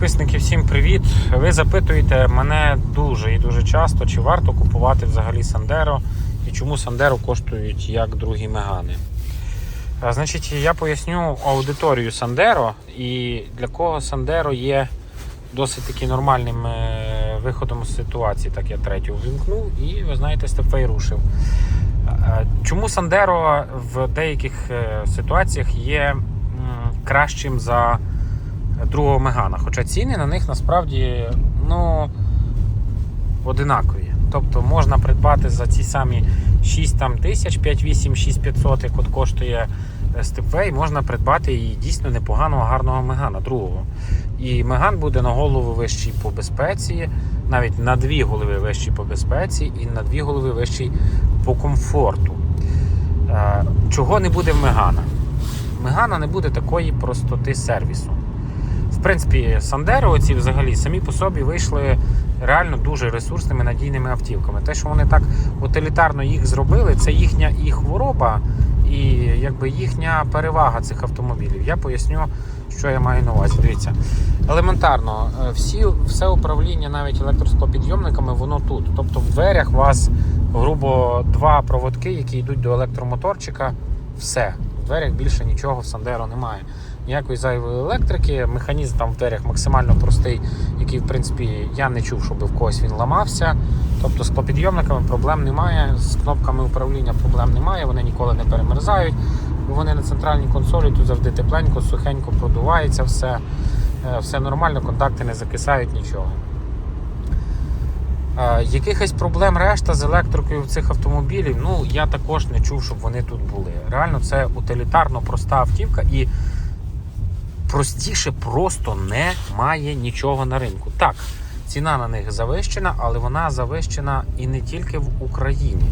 Підписники, всім привіт! Ви запитуєте мене дуже і дуже часто, чи варто купувати взагалі Сандеро і чому Сандеро коштують як другі мегани. Значить, я поясню аудиторію Сандеро і для кого Сандеро є досить таки нормальним е, виходом з ситуації. Так я третю ввімкнув і, ви знаєте, степфей рушив. Чому Сандеро в деяких е, ситуаціях є кращим за другого Мегана? Хоча ціни на них насправді ну, одинакові. Тобто можна придбати за ці самі 6 там, тисяч, 5-8, 6500, як от коштує е, Степвей, можна придбати і дійсно непоганого, гарного Мегана другого. І Меган буде на голову вищий по безпеці, навіть на дві голови вищий по безпеці і на дві голови вищий по комфорту. Е, Чого не буде в Мегана? Мегана не буде такої простоти сервісу. В принципі, Сандеро ці взагалі самі по собі вийшли реально дуже ресурсними надійними автівками. Те, що вони так утилітарно їх зробили, це їхня і хвороба, і якби їхня перевага цих автомобілів. Я поясню, що я маю на увазі. Дивіться, елементарно, е, всі, все управління навіть електросклопідйомниками, воно тут. Тобто в дверях у вас грубо два проводки, які йдуть до електромоторчика. Все. В дверях більше нічого в Сандеро немає. Ніякої зайвої електрики, механізм там в дверях максимально простий, який, в принципі, я не чув, щоб в когось він ламався. Тобто з клопідйомниками проблем немає, з кнопками управління проблем немає, вони ніколи не перемерзають. Вони на центральній консолі тут завжди тепленько, сухенько продувається все. Е, Все нормально, контакти не закисають нічого. Е, Якихось проблем решта з електрикою в цих автомобілів, ну я також не чув, щоб вони тут були. Реально, це утилітарно проста автівка і простіше просто немає нічого на ринку. Так, ціна на них завищена, але вона завищена і не тільки в Україні.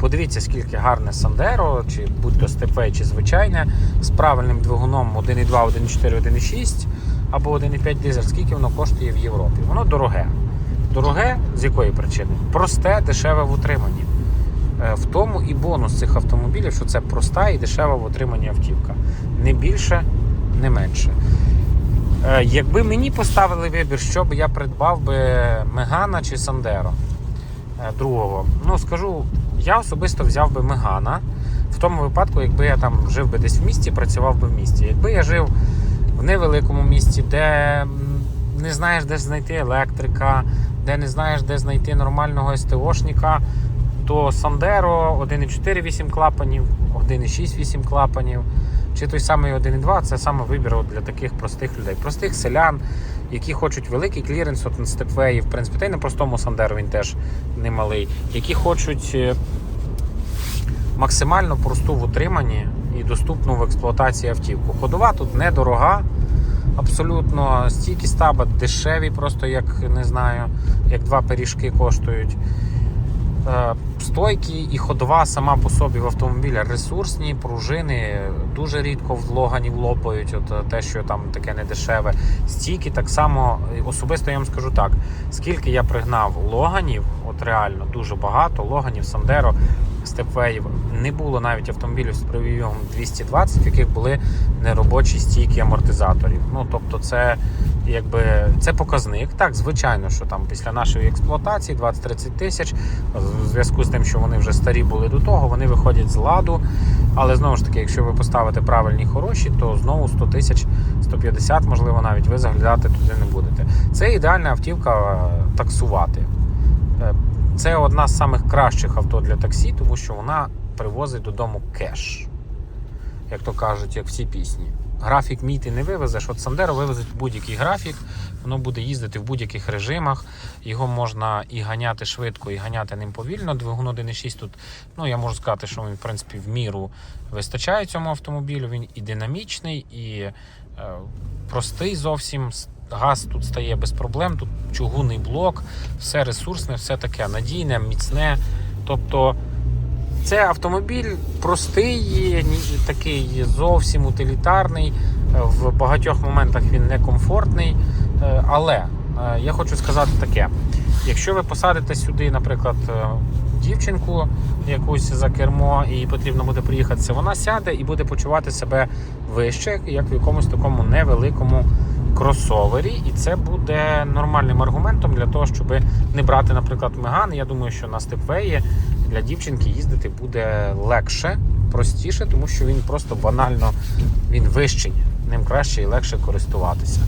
Подивіться, скільки гарне Сандеро, чи будь-то степей, чи звичайне, з правильним двигуном 1.2, 1.4, 1.6 або 1.5 дизель, скільки воно коштує в Європі. Воно дороге. Дороге з якої причини? Просте, дешеве в утриманні. Е, В тому і бонус цих автомобілів, що це проста і дешева в утриманні автівка. Не більше, не менше. Е, Якби мені поставили вибір, що би я придбав би Мегана чи Сандеро е, другого, ну скажу, я особисто взяв би Мегана. В тому випадку, якби я там жив би десь в місті, працював би в місті. Якби я жив в невеликому місті, де не знаєш, де знайти електрика, де не знаєш, де знайти нормального СТОшника, то Сандеро 1,4 8 клапанів, 1,6 8 клапанів, чи той самий 1,2 це саме вибір от для таких простих людей, простих селян, які хочуть великий кліренс от на степвеї, в принципі, та й на простому Сандеро він теж немалий, які хочуть е, максимально просту в утриманні і доступну в експлуатації автівку. Ходова тут недорога. Абсолютно стійкі стаба дешеві, просто як не знаю, як два пиріжки коштують. Стойки і ходова сама по собі в автомобілі ресурсні, пружини дуже рідко в логанів лопають, от е, те, що там таке недешеве. Стійки так само, особисто я вам скажу так: скільки я пригнав логанів, от реально дуже багато, логанів, Сандеро, степвеїв, не було навіть автомобілів з пробігом 220, в яких були неробочі стійки амортизаторів. Ну тобто, це якби це показник. Так, звичайно, що там після нашої експлуатації 20-30 тисяч, в зв'язку з тим, що вони вже старі були до того, вони виходять з ладу. Але знову ж таки, якщо ви поставите правильні хороші, то знову 100 тисяч, 150, можливо, навіть ви заглядати туди не будете. Це ідеальна автівка е, таксувати. Це одна з самих кращих авто для таксі, тому що вона привозить додому кеш. Як то кажуть, як всі пісні. Графік мій ти не вивезеш. От Сандеро вивезуть будь-який графік, воно буде їздити в будь-яких режимах. Його можна і ганяти швидко, і ганяти ним повільно. Двигун 1.6 тут, ну я можу сказати, що він в принципі в міру вистачає цьому автомобілю. Він і динамічний, і е, простий зовсім. Газ тут стає без проблем. Тут чугунний блок, все ресурсне, все таке надійне, міцне. Тобто це автомобіль простий, такий зовсім утилітарний. В багатьох моментах він некомфортний. Е, Але е, я хочу сказати таке: якщо ви посадите сюди, наприклад, е, дівчинку якусь за кермо, і потрібно буде приїхатися, вона сяде і буде почувати себе вище, як в якомусь такому невеликому кросовері, і це буде нормальним аргументом для того, щоб не брати, наприклад, Меган. Я думаю, що на степвеї для дівчинки їздити буде легше, простіше, тому що він просто банально він вищий, ним краще і легше користуватися.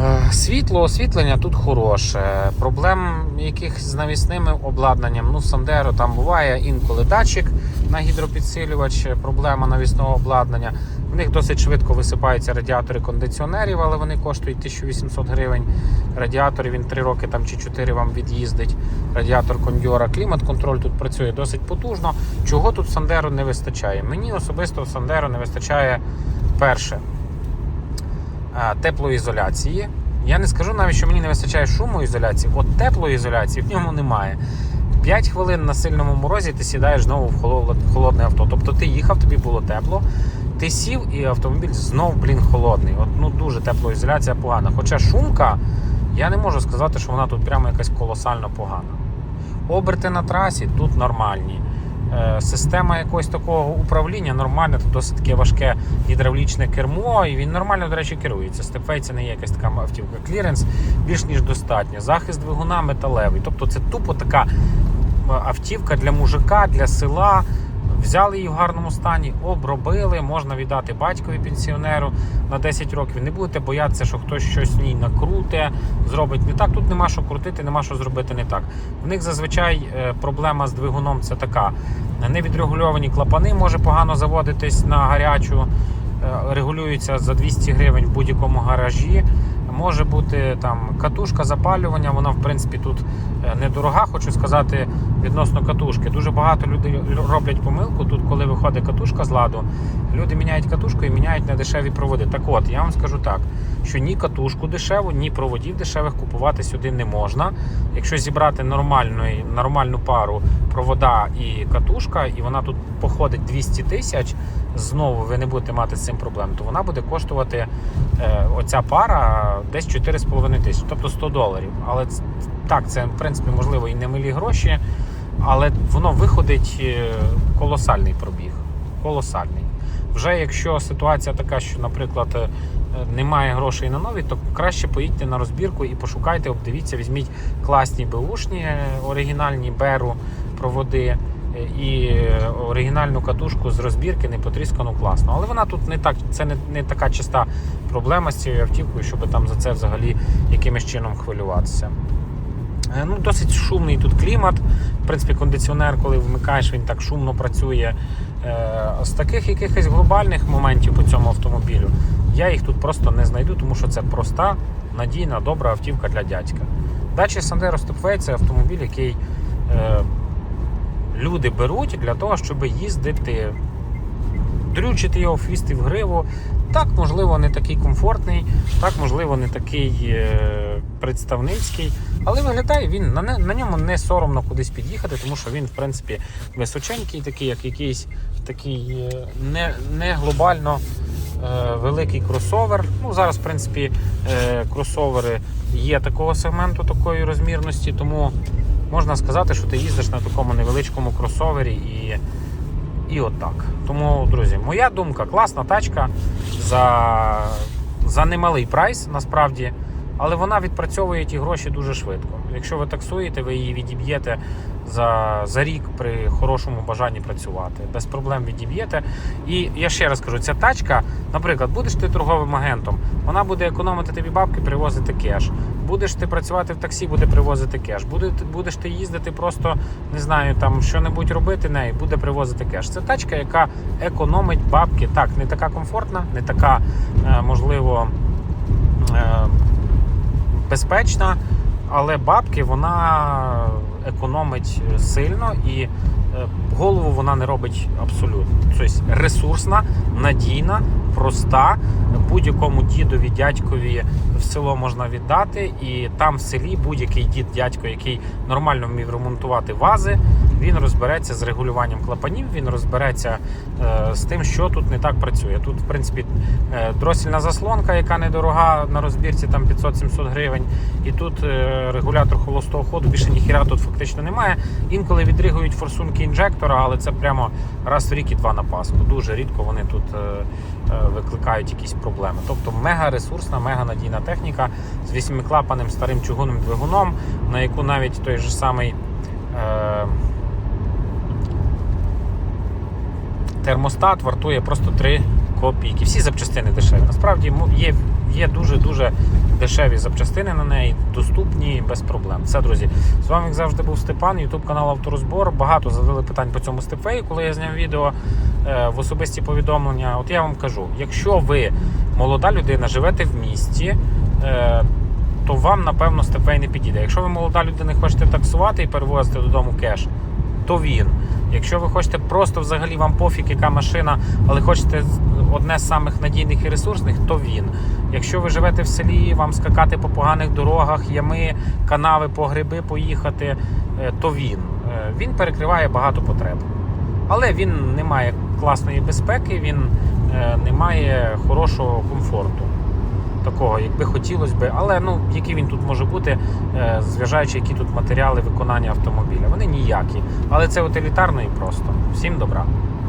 Е, Світло, освітлення тут хороше. Проблем яких з навісними обладнанням. Ну, Сандеро там буває інколи датчик на гідропідсилювач, проблема навісного обладнання. В них досить швидко висипаються радіатори кондиціонерів, але вони коштують 1800 гривень. Радіатори він 3 роки там чи 4 вам від'їздить. Радіатор кондьора. Клімат-контроль тут працює досить потужно. Чого тут в Сандеро не вистачає? Мені особисто в Сандеро не вистачає перше теплоізоляції. Я не скажу навіть, що мені не вистачає шумоізоляції. От теплоізоляції в ньому немає. 5 хвилин на сильному морозі ти сідаєш знову в холодне авто. Тобто ти їхав, тобі було тепло, ти сів і автомобіль знов, блін, холодний. От ну дуже теплоізоляція погана. Хоча шумка, я не можу сказати, що вона тут прямо якась колосально погана. Оберти на трасі тут нормальні. Е, Система якогось такого управління нормальна, тут досить таке важке гідравлічне кермо, і він нормально, до речі, керується. Степфей не є якась така автівка. Кліренс більш ніж достатньо. Захист двигуна металевий. Тобто це тупо така е, автівка для мужика, для села. Взяли її в гарному стані, обробили, можна віддати батькові пенсіонеру на 10 років. Не будете боятися, що хтось щось ній накруте, зробить не так. Тут нема що крутити, нема що зробити не так. В них зазвичай е, проблема з двигуном це така: невідрегульовані клапани може погано заводитись на гарячу, е, регулюються за 200 гривень в будь-якому гаражі. Може бути там катушка запалювання, вона в принципі тут е, недорога, хочу сказати, відносно катушки. Дуже багато людей роблять помилку. Тут, коли виходить катушка з ладу, люди міняють катушку і міняють недешеві проводи. Так от, я вам скажу так, що ні катушку дешеву, ні проводів дешевих купувати сюди не можна. Якщо зібрати нормальну, нормальну пару провода і катушка, і вона тут походить 200 тисяч, знову ви не будете мати з цим проблем, то вона буде коштувати е, оця пара десь 4,5 тисячі, тобто 100 доларів. Але так, це в принципі можливо і не милі гроші, але воно виходить е, колосальний пробіг. Колосальний. Вже якщо ситуація така, що, наприклад, е, немає грошей на нові, то краще поїдьте на розбірку і пошукайте, обдивіться, візьміть класні беушні е, оригінальні беру проводи і оригінальну катушку з розбірки не потріскану класно. Але вона тут не так, це не, не така чиста проблема з цією автівкою, щоб там за це взагалі якимось чином хвилюватися. Е, Ну, досить шумний тут клімат. В принципі, кондиціонер, коли вмикаєш, він так шумно працює. Е, З таких якихось глобальних моментів по цьому автомобілю я їх тут просто не знайду, тому що це проста, надійна, добра автівка для дядька. Дача Sandero Stepway – це автомобіль, який е, люди беруть для того, щоб їздити, дрючити його в хвіст в гриву. Так, можливо, не такий комфортний, так, можливо, не такий е, представницький, але виглядає він на, на ньому не соромно кудись під'їхати, тому що він, в принципі, височенький, такий, як якийсь такий е, не, не глобально е, великий кросовер. Ну, зараз, в принципі, кросовери є такого сегменту, такої розмірності, тому можна сказати, що ти їздиш на такому невеличкому кросовері і, і отак. Тому, друзі, моя думка, класна тачка за, за немалий прайс, насправді. Але вона відпрацьовує ті гроші дуже швидко. Якщо ви таксуєте, ви її відіб'єте за, за рік при хорошому бажанні працювати. Без проблем відіб'єте. І я ще раз кажу, ця тачка, наприклад, будеш ти торговим агентом, вона буде економити тобі бабки, привозити кеш. Будеш ти працювати в таксі, буде привозити кеш. Буде, будеш ти їздити, просто не знаю, там що-небудь робити нею, буде привозити кеш. Це тачка, яка економить бабки. Так, не така комфортна, не така, е, можливо. Безпечна, але бабки вона економить сильно і е, голову вона не робить абсолютно. Тобто ресурсна, надійна, проста. Будь-якому дідові, дядькові в село можна віддати, і там в селі будь-який дід, дядько, який нормально вмів ремонтувати вази, він розбереться з регулюванням клапанів, він розбереться е, з тим, що тут не так працює. Тут, в принципі, е, дросільна заслонка, яка недорога на розбірці, там 500-700 гривень. І тут е, регулятор холостого ходу, більше ніхіра тут фактично немає. Інколи відригують форсунки інжектора, але це прямо раз в рік і два на Пасху. Дуже рідко вони тут е, викликають якісь проблеми. Тобто мега ресурсна, мега надійна техніка з вісьмиклапаним старим чугунним двигуном, на яку навіть той же самий. Термостат вартує просто 3 копійки. Всі запчастини дешеві. Насправді є, є дуже-дуже дешеві запчастини на неї, доступні без проблем. Все, друзі. З вами, як завжди, був Степан, Ютуб канал Авторозбор. Багато задали питань по цьому степвею, коли я зняв відео е, в особисті повідомлення. От я вам кажу: якщо ви молода людина, живете в місті. Е, то вам, напевно, степвей не підійде. Якщо ви молода людина, хочете таксувати і перевозити додому кеш, то він. Якщо ви хочете просто взагалі вам пофіг, яка машина, але хочете одне з самих надійних і ресурсних, то він. Якщо ви живете в селі, вам скакати по поганих дорогах, ями, канави, по гриби поїхати, е, то він. Е, Він перекриває багато потреб. Але він не має класної безпеки, він е, не має хорошого комфорту. Такого, якби хотілося би, але ну який він тут може бути, е, зважаючи, які тут матеріали виконання автомобіля. Вони ніякі. Але це утилітарно і просто. Всім добра.